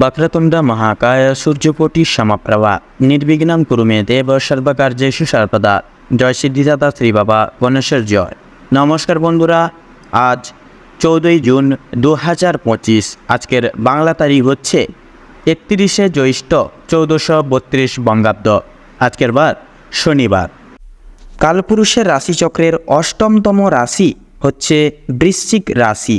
বক্রতুণ্ড মহাকায় সূর্যপোটি সমপ্রভা। నిర్విఘ్నం কুরুমে দেব সর্বকার্যেশু সর্বদা জয় সিদ্ধিদাতা শ্রী বাবা গণেশের জয়। নমস্কার বন্ধুরা, আজ চৌদ্দই জুন দু হাজার পঁচিশ, আজকের বাংলা তারিখ হচ্ছে একত্রিশে জ্যৈষ্ঠ চৌদ্দশো বত্রিশ বঙ্গাব্দ। আজকের বার শনিবার। কালপুরুষের রাশিচক্রের অষ্টমতম রাশি হচ্ছে বৃশ্চিক রাশি।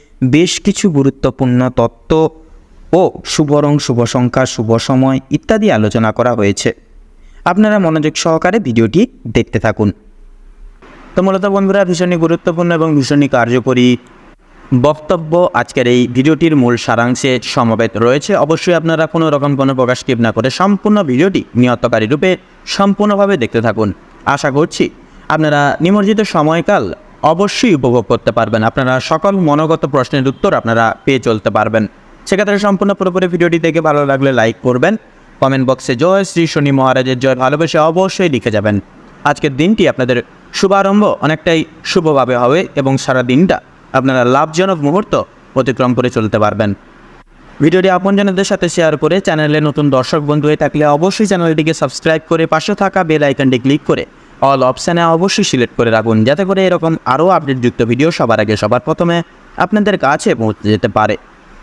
বেশ কিছু গুরুত্বপূর্ণ তত্ত্ব ও শুভ রং শুভ সংখ্যা, শুভ সময় ইত্যাদি আলোচনা করা হয়েছে। আপনারা মনোযোগ সহকারে ভিডিওটি দেখতে থাকুন। তো মূলত বন্ধুরা, ভীষণই গুরুত্বপূর্ণ এবং ভীষণই কার্যকরী বক্তব্য আজকের এই ভিডিওটির মূল সারাংশে সমবেত রয়েছে। অবশ্যই আপনারা কোনো রকম কোনো প্রকাশ না করে সম্পূর্ণ ভিডিওটি নিয়তকারী রূপে সম্পূর্ণভাবে দেখতে থাকুন। আশা করছি আপনারা নিমজ্জিত সময়কাল অবশ্যই উপভোগ করতে পারবেন। আপনারা সকল মনোগত প্রশ্নের উত্তর আপনারা পেয়ে চলতে পারবেন। সেক্ষেত্রে সম্পূর্ণ পুরোপুরি ভিডিওটি দেখে ভালো লাগলে লাইক করবেন। কমেন্ট বক্সে জয় শ্রী শনি মহারাজের জয় ভালোবেসে অবশ্যই লিখে যাবেন। আজকের দিনটি আপনাদের শুভারম্ভ অনেকটাই শুভভাবে হবে এবং সারা দিনটা আপনারা লাভজনক মুহূর্ত অতিক্রম করে চলতে পারবেন। ভিডিওটি আপনজনদের সাথে শেয়ার করে চ্যানেলে নতুন দর্শক বন্ধু হয়ে থাকলে অবশ্যই চ্যানেলটিকে সাবস্ক্রাইব করে পাশে থাকা বেল আইকনটি ক্লিক করে অল অপশানে অবশ্যই সিলেক্ট করে রাখুন, যাতে করে এরকম আরও আপডেটযুক্ত ভিডিও সবার আগে, সবার প্রথমে আপনাদের কাছে পৌঁছে যেতে পারে।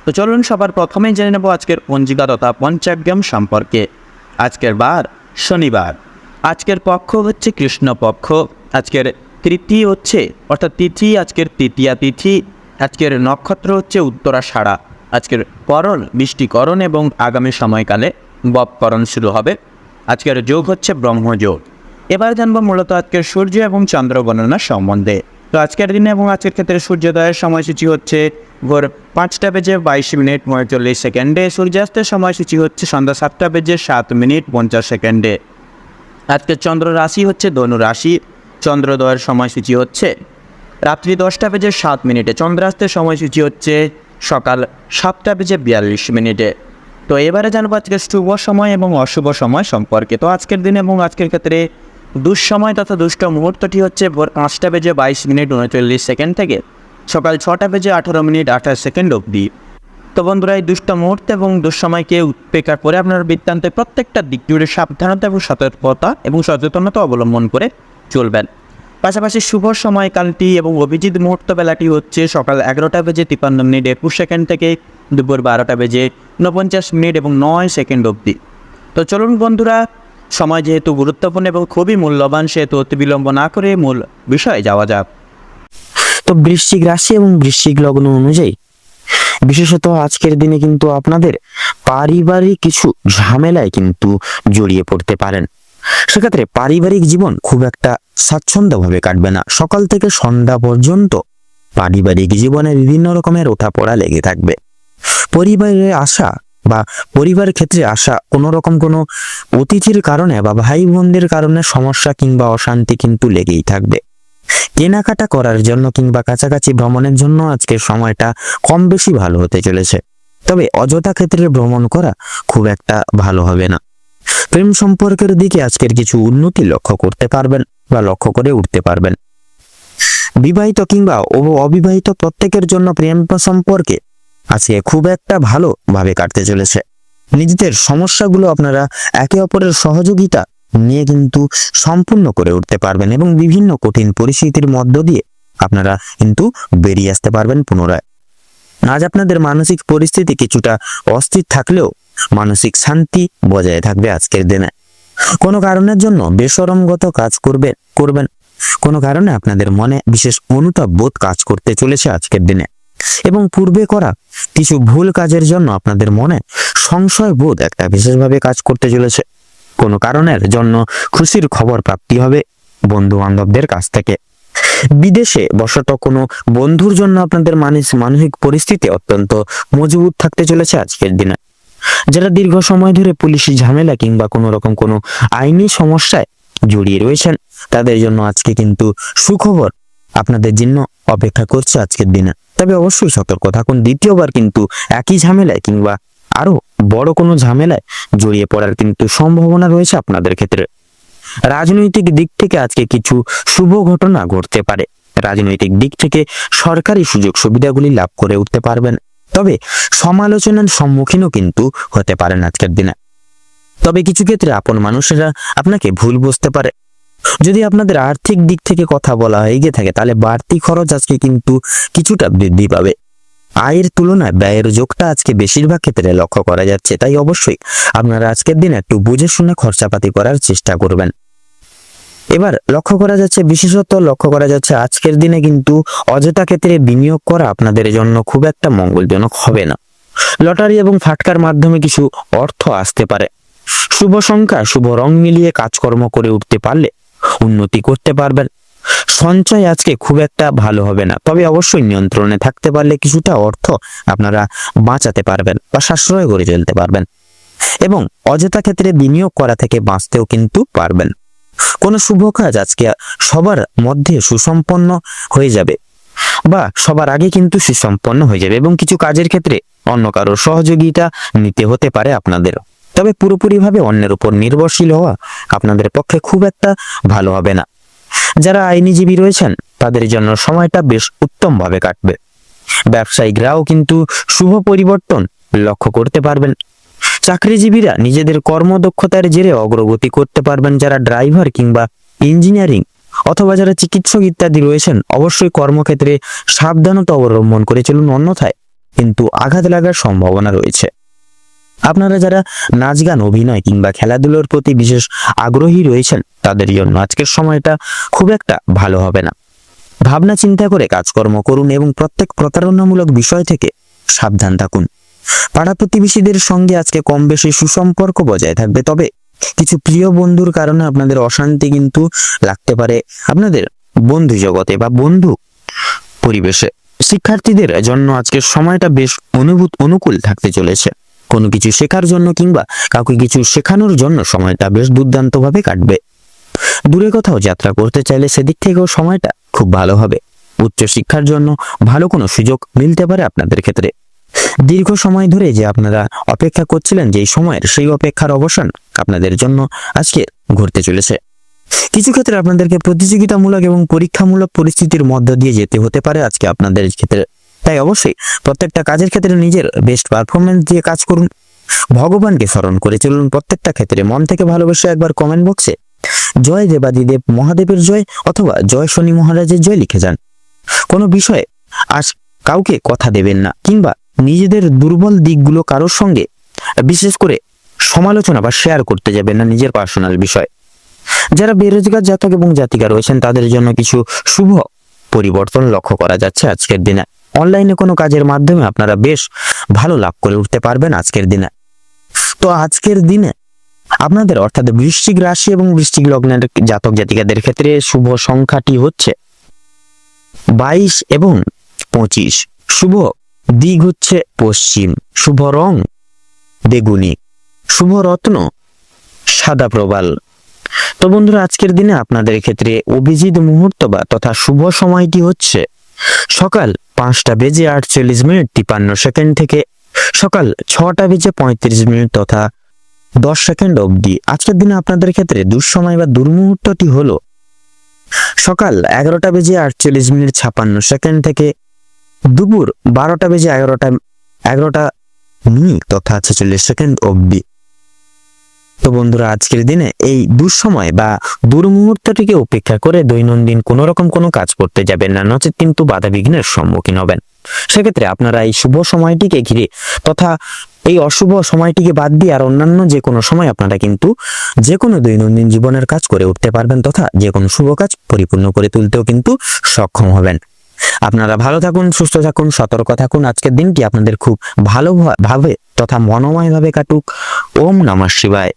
তো চলুন সবার প্রথমেই জেনে নেব আজকের পঞ্জিকা তথা পঞ্চাগ্রাম সম্পর্কে। আজকের বার শনিবার। আজকের পক্ষ হচ্ছে কৃষ্ণপক্ষ আজকের তৃতীয় হচ্ছে, অর্থাৎ তিথি, আজকের তৃতীয়া তিথি। আজকের নক্ষত্র হচ্ছে উত্তরাষাঢ়া আজকের করণ বৃষ্টিকরণ এবং আগামী সময়কালে বপকরণ শুরু হবে। আজকের যোগ হচ্ছে ব্রহ্মযোগ। এবার জানব মূলত আজকের সূর্য এবং চন্দ্র গণনা সম্বন্ধে। তো আজকের দিনে এবং আজকের ক্ষেত্রে সূর্যোদয়ের সময়সূচি হচ্ছে ভোর পাঁচটা বেজে বাইশ মিনিট পঁয়তাল্লিশ সেকেন্ডে, সূর্যাস্তের সময়সূচি হচ্ছে সন্ধ্যা সাতটা বেজে সাত মিনিট পঞ্চাশ সেকেন্ডে। আজকের চন্দ্র রাশি হচ্ছে ধনু রাশি, চন্দ্রোদয়ের সময়সূচি হচ্ছে রাত্রি দশটা বেজে সাত মিনিটে, চন্দ্রাস্তের সময়সূচি হচ্ছে সকাল সাতটা বেজে বিয়াল্লিশ মিনিটে। তো এবারে জানব আজকের শুভ সময় এবং অশুভ সময় সম্পর্কে। তো আজকের দিনে এবং আজকের ক্ষেত্রে দুঃসময় তথা দুষ্ট মুহূর্তটি হচ্ছে ভোর পাঁচটা বেজে বাইশ মিনিট উনচল্লিশ সেকেন্ড থেকে সকাল ছটা বেজে আঠারো মিনিট আঠাশ সেকেন্ড অবধি। তো বন্ধুরা, এই দুষ্ট মুহূর্ত এবং দুঃসময়কে উপেক্ষা করে আপনার বৃত্তান্তে প্রত্যেকটা দিক জুড়ে সাবধানতা এবং সতর্কতা এবং সচেতনতা অবলম্বন করে চলবেন। পাশাপাশি শুভ সময়কালটি এবং অভিজিৎ মুহূর্ত বেলাটি হচ্ছে সকাল এগারোটা বেজে তিপ্পান্ন মিনিট একুশ সেকেন্ড থেকে দুপুর বারোটা বেজে ঊনপঞ্চাশ মিনিট এবং নয় সেকেন্ড অবধি। তো চলুন বন্ধুরা সময় যেহেতু গুরুত্বপূর্ণ এবং খুবই মূল্যবান, সেহেতু অতি বিলম্ব না করে মূল বিষয়ে যাওয়া যাক। তো বৃশ্চিক রাশি এবং বৃশ্চিক লগ্ন অনুযায়ী, বিশেষত আজকের দিনে কিন্তু আপনাদের পারিবারিক কিছু ঝামেলায় কিন্তু জড়িয়ে পড়তে পারেন। সেক্ষেত্রে পারিবারিক জীবন খুব একটা স্বাচ্ছন্দ্যভাবে কাটবে না। সকাল থেকে সন্ধ্যা পর্যন্ত পারিবারিক জীবনে বিভিন্ন রকমের ওঠাপড়া লেগে থাকবে। পরিবারে আসা বা পরিবার ক্ষেত্রে আসা কোনো রকম কোনো অতিথির কারণে বা ভাই বোনদের কারণে সমস্যা কিংবা অশান্তি কিন্তু লেগেই থাকবে। কেনাকাটা করার জন্য কিংবা কাছাকাছি ভ্রমণের জন্য আজকের সময়টা কম বেশি ভালো হতে চলেছে। তবে অযথা ক্ষেত্রে ভ্রমণ করা খুব একটা ভালো হবে না। প্রেম সম্পর্কের দিকে আজকের কিছু উন্নতি লক্ষ্য করতে পারবেন বা লক্ষ্য করে উঠতে পারবেন। বিবাহিত কিংবা অবিবাহিত প্রত্যেকের জন্য প্রেম সম্পর্কে আজকে খুব একটা ভালো ভাবে কাটতে চলেছে। নিজেদের সমস্যাগুলো আপনারা একে অপরের সহযোগিতা নিয়ে কিন্তু সম্পূর্ণ করে উঠতে পারবেন এবং বিভিন্ন কঠিন পরিস্থিতির মধ্য দিয়ে আপনারা কিন্তু বেরিয়ে আসতে পারবেন পুনরায়। আজ আপনাদের মানসিক পরিস্থিতি কিছুটা অস্থির থাকলেও মানসিক শান্তি বজায় থাকবে আজকের দিনে। কোনো কারণের জন্য বেসরমগত কাজ করবে করবেন। কোনো কারণে আপনাদের মনে বিশেষ অনুতাপ বোধ কাজ করতে চলেছে আজকের দিনে। এবং পূর্বে করা কিছু ভুল কাজের জন্য আপনাদের মনে সংশয় বোধ একটা বিশেষভাবে কাজ করতে চলেছে। কোনো কারণের জন্য খুশির খবর প্রাপ্তি হবে বন্ধু বান্ধবদের কাছ থেকে। বিদেশে বশত কোনো বন্ধুর জন্য আপনাদের মানস মানসিক পরিস্থিতি অত্যন্ত মজবুত থাকতে চলেছে আজকের দিনে। যারা দীর্ঘ সময় ধরে পুলিশি ঝামেলা কিংবা কোনো রকম কোনো আইনি সমস্যায় জড়িয়ে রয়েছেন, তাদের জন্য আজকে কিন্তু সুখবর আপনাদের জন্য অপেক্ষা করছে আজকের দিনে। তবে অবশ্যই সতর্ক থাকুন। দ্বিতীয়বার কিন্তু একই ঝামেলায় কিংবা আরও বড় কোনো ঝামেলায় জড়িয়ে পড়ার কিন্তু সম্ভাবনা রয়েছে আপনাদের ক্ষেত্রে। রাজনৈতিক দিক থেকে আজকে কিছু শুভ ঘটনা ঘটতে পারে। রাজনৈতিক দিক থেকে সরকারি সুযোগ সুবিধাগুলি লাভ করে উঠতে পারবেন। তবে সমালোচনার সম্মুখীনও কিন্তু হতে পারেন আজকের দিনে। তবে কিছু ক্ষেত্রে আপন মানুষেরা আপনাকে ভুল বুঝতে পারে। যদি আপনাদের আর্থিক দিক থেকে কথা বলা হয়ে গিয়ে থাকে, তাহলে বাড়তি খরচ আজকে কিন্তু কিছুটা বৃদ্ধি পাবে। আয়ের তুলনায় ব্যয়ের যোগটা আজকে বেশিরভাগ ক্ষেত্রে লক্ষ্য করা যাচ্ছে, তাই অবশ্যই আপনারা আজকের দিনে একটু বুঝে শুনে খরচাপাতি করার চেষ্টা করবেন। এবার লক্ষ্য করা যাচ্ছে, বিশেষত লক্ষ্য করা যাচ্ছে আজকের দিনে কিন্তু অযথা ক্ষেত্রে বিনিয়োগ করা আপনাদের জন্য খুব একটা মঙ্গলজনক হবে না। লটারি এবং ফাটকার মাধ্যমে কিছু অর্থ আসতে পারে। শুভ সংখ্যা, শুভ রং মিলিয়ে কাজকর্ম করে উঠতে পারলে উন্নতি করতে পারবেন। সঞ্চয় আজকে খুব একটা ভালো হবে না। তবে অবশ্যই নিয়ন্ত্রণে থাকতে পারলে কিছুটা অর্থ আপনারা বাঁচাতে পারবেন বা সাশ্রয় করে চলতে পারবেন। এবং অযথা ক্ষেত্রে বিনিয়োগ করা থেকে বাঁচতেও কিন্তু পারবেন। কোনো শুভ কাজ আজকে সবার মধ্যে সুসম্পন্ন হয়ে যাবে বা সবার আগে কিন্তু সুসম্পন্ন হয়ে যাবে এবং কিছু কাজের ক্ষেত্রে অন্য কারোর সহযোগিতা নিতে হতে পারে আপনাদের তবে পুরোপুরিভাবে অন্যের উপর নির্ভরশীল হওয়া আপনাদের পক্ষে খুব একটা ভালো হবে না। যারা আইনজীবী রয়েছেন, তাদের জন্য সময়টা বেশ উত্তমভাবে কাটবে। ব্যবসায়িকরাও কিন্তু শুভ পরিবর্তন লক্ষ্য করতে পারবেন। চাকরিজীবীরা নিজেদের কর্মদক্ষতার জেরে অগ্রগতি করতে পারবেন। যারা ড্রাইভার কিংবা ইঞ্জিনিয়ারিং অথবা যারা চিকিৎসক ইত্যাদি রয়েছেন, অবশ্যই কর্মক্ষেত্রে সাবধানতা অবলম্বন করে চলুন। অন্যথায় কিন্তু আঘাত লাগার সম্ভাবনা রয়েছে। আপনারা যারা নাচ গান, অভিনয় কিংবা খেলাধুলোর প্রতি বিশেষ আগ্রহী রয়েছেন, তাদের জন্য আজকের সময়টা খুব একটা ভালো হবে না। ভাবনা চিন্তা করে কাজকর্ম করুন এবং প্রত্যেক প্রতারণামূলক বিষয় থেকে সাবধান থাকুন। পাড়া প্রতিবেশীদের সঙ্গে আজকে কম বেশি সুসম্পর্ক বজায় থাকবে, তবে কিছু প্রিয় বন্ধুর কারণে আপনাদের অশান্তি কিন্তু লাগতে পারে আপনাদের বন্ধু জগতে বা বন্ধু পরিবেশে। শিক্ষার্থীদের জন্য আজকের সময়টা বেশ অনুভূত, অনুকূল থাকতে চলেছে। কোনো কিছু শেখার জন্য কিংবা কাউকে কিছু শেখানোর জন্য সময়টা বেশ দুর্দান্তভাবে কাটবে। দূরে কোথাও যাত্রা করতে চাইলে সেদিক থেকেও সময়টা খুব ভালো হবে। উচ্চ শিক্ষার জন্য ভালো কোনো সুযোগ মিলতে পারে আপনাদের ক্ষেত্রে। দীর্ঘ সময় ধরে যে আপনারা অপেক্ষা করছিলেন যে সময়ের সেই অপেক্ষার অবসান আপনাদের জন্য আজকে ঘুরতে চলেছে। কিছু ক্ষেত্রে আপনাদেরকে প্রতিযোগিতামূলক এবং পরীক্ষামূলক পরিস্থিতির মধ্য দিয়ে যেতে হতে পারে আজকে আপনাদের ক্ষেত্রে। তাই অবশ্যই প্রত্যেকটা কাজের ক্ষেত্রে নিজের বেস্ট পারফরমেন্স দিয়ে কাজ করুন। ভগবানকে স্মরণ করে চলুন প্রত্যেকটা ক্ষেত্রে মন থেকে ভালোবেসে একবার কমেন্ট বক্সে জয় দেবাদিদেব মহাদেবের জয় অথবা জয় শনি মহারাজের জয় লিখে যান। কোনো বিষয়ে আজ কাউকে কথা দেবেন না কিংবা নিজেদের দুর্বল দিকগুলো কারোর সঙ্গে বিশেষ করে সমালোচনা বা শেয়ার করতে যাবেন না নিজের পার্সোনাল বিষয়। যারা বেরোজগার জাতক এবং জাতিকা রয়েছেন তাদের জন্য কিছু শুভ পরিবর্তন লক্ষ্য করা যাচ্ছে আজকের দিনে। অনলাইনে কোনো কাজের মাধ্যমে আপনারা বেশ ভালো লাভ করে উঠতে পারবেন আজকের দিনে। তো আজকের দিনে আপনাদের অর্থাৎ বৃশ্চিক রাশি এবং বৃশ্চিক লগ্নের জাতক জাতিকাদের ক্ষেত্রে শুভ সংখ্যাটি হচ্ছে বাইশ এবং পঁচিশ। শুভ দিক হচ্ছে পশ্চিম। শুভ রং বেগুনি। শুভ রত্ন সাদা প্রবাল। তো বন্ধুরা, আজকের দিনে আপনাদের ক্ষেত্রে অভিজিৎ মুহূর্ত বা তথা শুভ সময়টি হচ্ছে সকাল পাঁচটা বেজে আটচল্লিশ মিনিট তিপান্ন সেকেন্ড থেকে সকাল ছটা বেজে পঁয়ত্রিশ মিনিট তথা দশ সেকেন্ড অবধি। আজকের দিনে আপনাদের ক্ষেত্রে দুঃসময় বা দুর্মুহূর্তটি হলো সকাল এগারোটা বেজে আটচল্লিশ মিনিট ছাপান্ন সেকেন্ড থেকে দুপুর বারোটা বেজে এগারোটা এগারোটা মিনিট তথা ছেচল্লিশ সেকেন্ড অবধি। তো বন্ধুরা, আজকের দিনে এই দুঃসময় বা দুর্মুহূর্তটিকে উপেক্ষা করে দৈনন্দিন কোনো রকম কোনো কাজ করতে যাবেন না, নচেত কিন্তু বাধা বিঘ্নের সম্মুখীন হবেন। সেক্ষেত্রে আপনারা এই শুভ সময়টিকে ঘিরে তথা এই অশুভ সময়টিকে বাদ দিয়ে আর অন্যান্য যে কোনো সময় আপনারা কিন্তু যে কোনো দৈনন্দিন জীবনের কাজ করে উঠতে পারবেন তথা যে কোনো শুভ কাজ পরিপূর্ণ করে তুলতেও কিন্তু সক্ষম হবেন। আপনারা ভালো থাকুন, সুস্থ থাকুন, সতর্ক থাকুন। আজকের দিনটি আপনাদের খুব ভালো ভাবে তথা মনোময় ভাবে কাটুক। ওম নমঃ শিবায়।